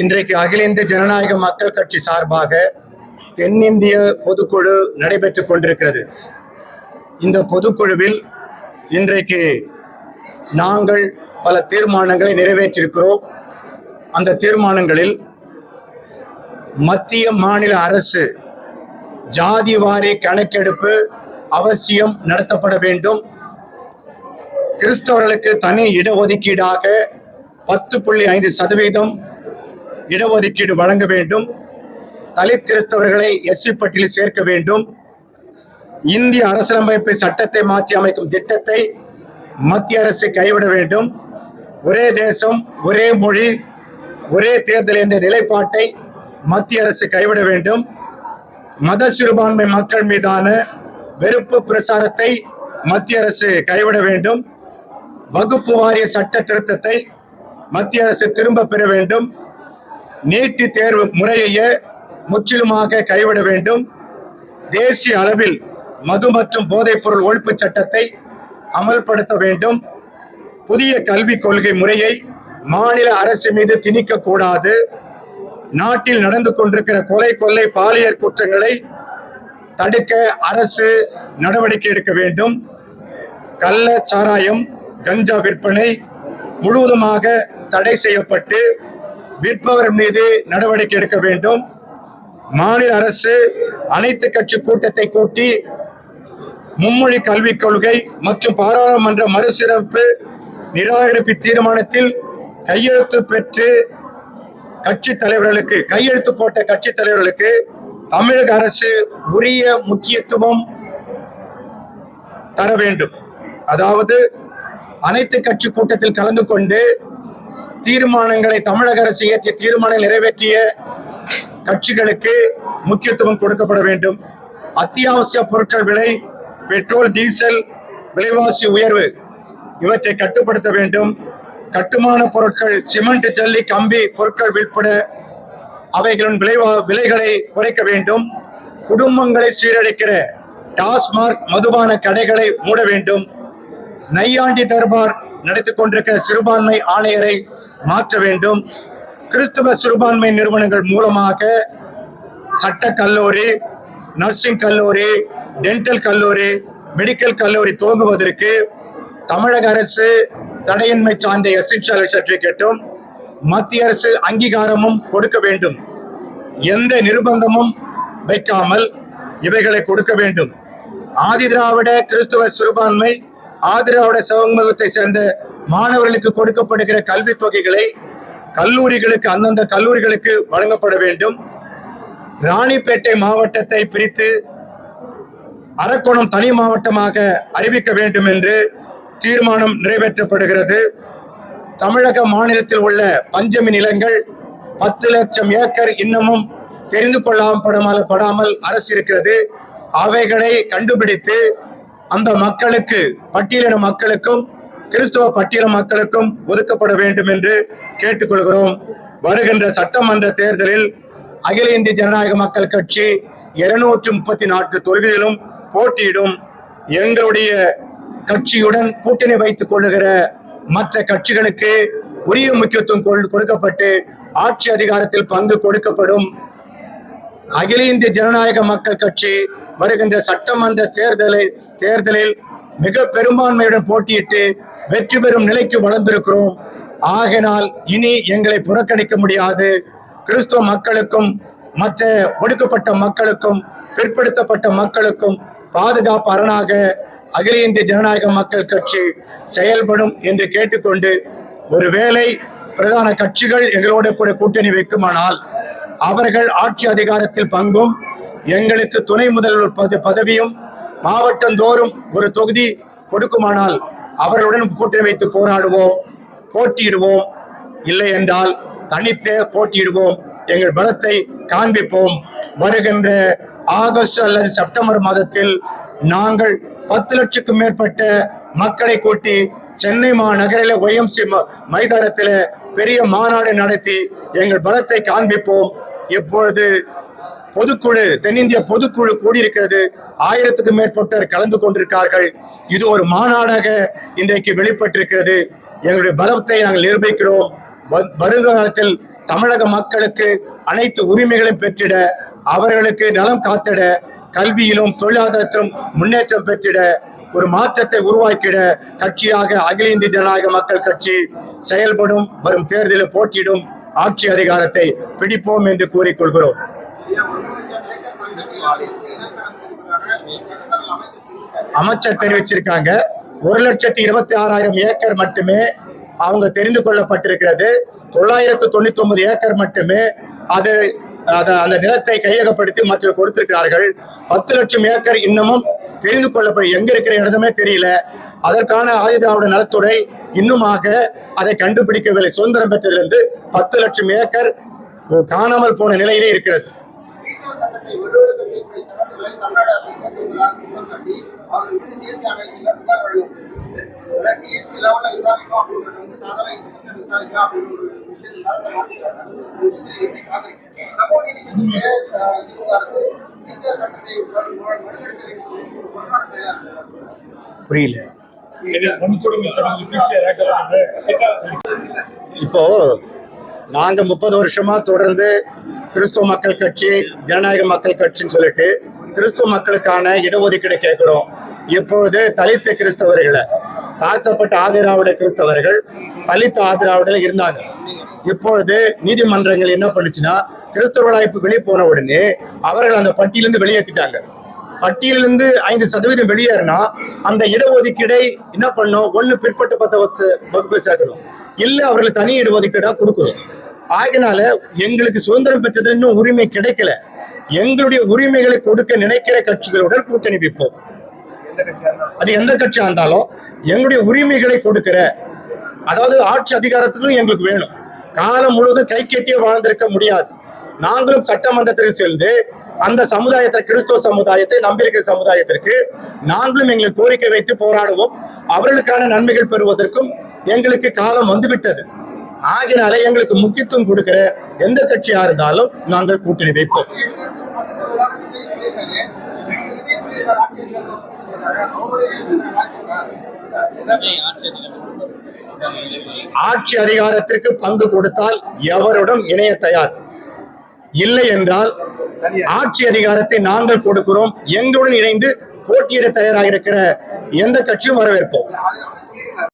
இன்றைக்கு அகில இந்திய ஜனநாயக மக்கள் கட்சி சார்பாக தென்னிந்திய பொதுக்குழு நடைபெற்றுக் கொண்டிருக்கிறது. இந்த பொதுக்குழுவில் இன்றைக்கு நாங்கள் பல தீர்மானங்களை நிறைவேற்றியிருக்கிறோம் அந்த தீர்மானங்களில் மத்திய மாநில அரசு ஜாதி வாரி கணக்கெடுப்பு அவசியம் நடத்தப்பட வேண்டும். கிறிஸ்தவர்களுக்கு தனி இடஒதுக்கீடாக பத்து புள்ளி ஐந்து சதவீதம் இடஒதுக்கீடு வழங்க வேண்டும். தலித் கிறிஸ்தவர்களை எஸ்சி பட்டியலில் சேர்க்க வேண்டும். இந்திய அரசியலமைப்பு சட்டத்தை மாற்றி அமைக்கும் திட்டத்தை மத்திய அரசு கைவிட வேண்டும். ஒரே தேசம் ஒரே மொழி ஒரே தேர்தல் என்ற நிலைப்பாட்டை மத்திய அரசு கைவிட வேண்டும். மத சிறுபான்மை மக்கள் மீதான வெறுப்பு பிரசாரத்தை மத்திய அரசு கைவிட வேண்டும். வகுப்பு வாரிய சட்ட திருத்தத்தை மத்திய அரசு திரும்ப பெற வேண்டும். நீட்டு தேர்வு முறையையே முற்றிலுமாக கைவிட வேண்டும். தேசிய அளவில் மது மற்றும் போதைப்பொருள் ஒழிப்பு சட்டத்தை அமல்படுத்த வேண்டும். புதிய கல்விக் கொள்கை முறையை மாநில அரசு மீது திணிக்க கூடாது. நாட்டில் நடந்து கொண்டிருக்கிற கொலை கொள்ளை பாலியல் குற்றங்களை தடுக்க அரசு நடவடிக்கை எடுக்க வேண்டும். கள்ள சாராயம் கஞ்சா விற்பனை முழுவதுமாக தடை செய்யப்பட்டு விற்பவர் மீது நடவடிக்கை எடுக்க வேண்டும். மாநில அரசு அனைத்து கட்சி கூட்டத்தை கூட்டி மும்மொழி கல்விக் கொள்கை மற்றும் பாராளுமன்ற மறுசீரமைப்பு நிராகரிப்பு தீர்மானத்தில் கையெழுத்து பெற்று கட்சி தலைவர்களுக்கு கையெழுத்து போட்ட கட்சி தலைவர்களுக்கு தமிழக அரசு உரிய முக்கியத்துவம் தர வேண்டும். அதாவது அனைத்து கட்சி கூட்டத்தில் கலந்து கொண்டு தீர்மானங்களை தமிழக அரசு இயற்றிய தீர்மானம் நிறைவேற்றிய கட்சிகளுக்கு முக்கியத்துவம் கொடுக்கப்பட வேண்டும். அத்தியாவசிய பொருட்கள் விலை பெட்ரோல் டீசல் விலைவாசி உயர்வு இவற்றை கட்டுப்படுத்த வேண்டும். கட்டுமான பொருட்கள் சிமெண்ட் ஜல்லி கம்பி பொருட்கள் விற்பட அவைகளின் விளைவா விலைகளை குறைக்க வேண்டும். குடும்பங்களை சீரழிக்கிற டாஸ்மார்க் மதுபான கடைகளை மூட வேண்டும். நையாண்டி தர்பார் நடத்தி கொண்டிருக்கிற சிறுபான்மை ஆணையரை மாற்ற வேண்டும். கிறிஸ்துவ சிறுபான்மை நிறுவனங்கள் மூலமாக சட்ட கல்லூரி நர்சிங் கல்லூரி டென்டல் கல்லூரி மெடிக்கல் கல்லூரி துவங்குவதற்கு தமிழக அரசு தடையின்மை சார்ந்த எசென்ஷியல் சர்டிபிகேட்டும் மத்திய அரசு அங்கீகாரமும் கொடுக்க வேண்டும். எந்த நிர்பந்தமும் வைக்காமல் இவைகளை கொடுக்க வேண்டும். ஆதிதிராவிட கிறிஸ்துவ சிறுபான்மை ஆதிராவிட சமூகத்தை சேர்ந்த மாணவர்களுக்கு கொடுக்கப்படுகிற கல்வித் தொகைகளை கல்லூரிகளுக்கு அந்தந்த கல்லூரிகளுக்கு வழங்கப்பட வேண்டும். ராணிப்பேட்டை மாவட்டத்தை பிரித்து அரக்கோணம் தனி மாவட்டமாக அறிவிக்க வேண்டும் என்று தீர்மானம் நிறைவேற்றப்படுகிறது. தமிழக மாநிலத்தில் உள்ள பஞ்சமி நிலங்கள் பத்து லட்சம் ஏக்கர் இன்னமும் தெரிந்து கொள்ளாமல் படாமல் அரசு இருக்கிறது. அவைகளை கண்டுபிடித்து அந்த மக்களுக்கு பட்டியலின மக்களுக்கும் கிறிஸ்துவ பட்டியல மக்களுக்கும் ஒதுக்கப்பட வேண்டும் என்று கேட்டுக்கொள்கிறோம். வருகின்ற சட்டமன்ற தேர்தலில் அகில இந்திய ஜனநாயக மக்கள் கட்சி இருநூற்றி முப்பத்தி நான்கு தொகுதியிலும் போட்டியிடும். எங்களுடைய கட்சியுடன் கூட்டணி வைத்துக் கொள்ளுகிற மற்ற கட்சிகளுக்கு உரிய முக்கியத்துவம் கொள்- கொடுக்கப்பட்டு ஆட்சி அதிகாரத்தில் பங்கு கொடுக்கப்படும் அகில இந்திய ஜனநாயக மக்கள் கட்சி வருகின்ற சட்டமன்ற தேர்தலை தேர்தலில் மிக பெரும்பான்மையுடன் போட்டியிட்டு வெற்றி பெறும் நிலைக்கு வளர்ந்திருக்கிறோம். ஆகினால் இனி எங்களை புறக்கணிக்க முடியாது. கிறிஸ்துவ மக்களுக்கும் மற்ற ஒடுக்கப்பட்ட மக்களுக்கும் பிற்படுத்தப்பட்ட மக்களுக்கும் பாதுகாப்பு அரணாக அகில இந்திய ஜனநாயக மக்கள் கட்சி செயல்படும் என்று கேட்டுக்கொண்டு ஒருவேளை பிரதான கட்சிகள் எங்களோட கூட கூட்டணி வைக்குமானால் அவர்கள் ஆட்சி அதிகாரத்தில் பங்கும் எங்களுக்கு துணை முதல்வர் பத- பதவியும் மாவட்டந்தோறும் ஒரு தொகுதி கொடுக்குமானால் அவர்களுடன் கூட்டணி வைத்து போராடுவோம் போட்டியிடுவோம். இல்லை என்றால் தனித்தே போட்டியிடுவோம். எங்கள் பலத்தை காண்பிப்போம். வருகின்ற ஆகஸ்ட் அல்லது செப்டம்பர் மாதத்தில் நாங்கள் பத்து லட்சத்துக்கும் மேற்பட்ட மக்களை கூட்டி சென்னை மாநகரில் ஒய்எம்சி மைதானத்தில் பெரிய மாநாடு நடத்தி எங்கள் பலத்தை காண்பிப்போம். இப்பொழுது பொதுக்குழு தென்னிந்திய பொதுக்குழு கூடியிருக்கிறது ஆயிரத்துக்கும் மேற்பட்டோர் கலந்து கொண்டிருக்கார்கள். இது ஒரு மாநாடாக இன்றைக்கு வெளிப்பட்டிருக்கிறது. எங்களுடைய பலத்தை நாங்கள் நிரூபிக்கிறோம். வருங்காலத்தில் தமிழக மக்களுக்கு அனைத்து உரிமைகளையும் பெற்றிட அவர்களுக்கு நலம் காத்திட கல்வியிலும் தொழிலாதாரத்திலும் முன்னேற்றம் பெற்றிட ஒரு மாற்றத்தை உருவாக்கிட கட்சியாக அகில இந்திய ஜனநாயக மக்கள் கட்சி செயல்படும் வரும் தேர்தலில் போட்டியிடும் ஆட்சி அதிகாரத்தை பிடிப்போம் என்று கூறிக்கொள்கிறோம். அமைச்சர் தெரிவிச்சிருக்காங்க. ஒரு லட்சத்தி இருபத்தி ஆறாயிரம் ஏக்கர் மட்டுமே அவங்க தெரிந்து கொள்ளப்பட்டிருக்கிறது. தொள்ளாயிரத்து தொண்ணூத்தி ஒன்பது ஏக்கர் மட்டுமே அது அந்த நிலத்தை கையகப்படுத்தி மக்கள் கொடுத்திருக்கிறார்கள். பத்து லட்சம் ஏக்கர் இன்னமும் தெரிந்து கொள்ளப்படும் எங்க இருக்கிற இடமே தெரியல. அதற்கான ஆயுதாவோட நலத்துறை இன்னுமாக அதை கண்டுபிடிக்கவில்லை. சுதந்திரம் பெற்றதிலிருந்து பத்து லட்சம் ஏக்கர் காணாமல் போன நிலையிலே இருக்கிறது. சட்டங்களை தமிழ்நாடு அரசு குற்றம் சாட்டி அவர்கள் மீது தேசிய அமைப்பில் புகார் டிஎஸ்பி லெவலில் விசாரிக்கணும் அப்படின்றது வந்து சாதாரண இன்ஸ்பெக்டர் விசாரிக்கலாம் அப்படின்னு ஒரு விஷயத்தை எப்படி பாக்குறீங்க சமூக நீதி அஹ், திமுக அரசு சட்டத்தை புரியல. இப்போ நாங்க முப்பது வருஷமா தொடர்ந்து கிறிஸ்துவ மக்கள் கட்சி ஜனநாயக மக்கள் கட்சின்னு சொல்லிட்டு கிறிஸ்துவ மக்களுக்கான இடஒதுக்கீடு கேட்கிறோம். இப்பொழுது தலித்த கிறிஸ்தவர்களை தாழ்த்தப்பட்ட ஆதிராவிட கிறிஸ்தவர்கள் தலித்த ஆதிராவிடல இருந்தாங்க. இப்பொழுது நீதிமன்றங்கள் என்ன பண்ணுச்சுன்னா கிறிஸ்தவர்களா இப்ப வெளியே போன உடனே அவர்கள் அந்த பட்டியலிருந்து வெளியேற்றிட்டாங்க. பட்டியலிருந்து ஐந்து சதவீதம் வெளியேறினா அந்த இடஒதுக்கீடை என்ன பண்ணும் ஒண்ணு பிற்பட்ட பத்த வகுப்பு சேர்க்கணும். இல்ல அவர்களுக்கு தனி இடஒதுக்கீடா கொடுக்கணும். ஆகினால எங்களுக்கு சுதந்திரம் பெற்றது இன்னும் உரிமை கிடைக்கல. எங்களுடைய உரிமைகளை கொடுக்க நினைக்கிற கட்சிகளுடன் கூட்டணி வைப்போம். அது எந்த கட்சியா இருந்தாலும் எங்களுடைய உரிமைகளை கொடுக்கிற அதாவது ஆட்சி அதிகாரத்திலும் எங்களுக்கு வேணும். காலம் முழுவதும் கை கட்டியே வாழ்ந்திருக்க முடியாது. நாங்களும் சட்டமன்றத்திற்கு சென்று அந்த சமுதாயத்தை கிறிஸ்துவ சமுதாயத்தை நம்பியிருக்கிற சமுதாயத்திற்கு நாங்களும் எங்களை கோரிக்கை வைத்து போராடுவோம். அவர்களுக்கான நன்மைகள் பெறுவதற்கும் எங்களுக்கு காலம் வந்துவிட்டது. ஆகினால எங்களுக்கு முக்கியத்துவம் கொடுக்கிற எந்த கட்சியா இருந்தாலும் நாங்கள் கூட்டணி வைப்போம். ஆட்சி அதிகாரத்திற்கு பங்கு கொடுத்தால் எவருடன் இணைய தயார்? இல்லை என்றால் ஆட்சி அதிகாரத்தை நாங்கள் கொடுக்கிறோம் எங்களுடன் இணைந்து போட்டியிட தயாராக இருக்கிற எந்த கட்சியும் வரவேற்போம்.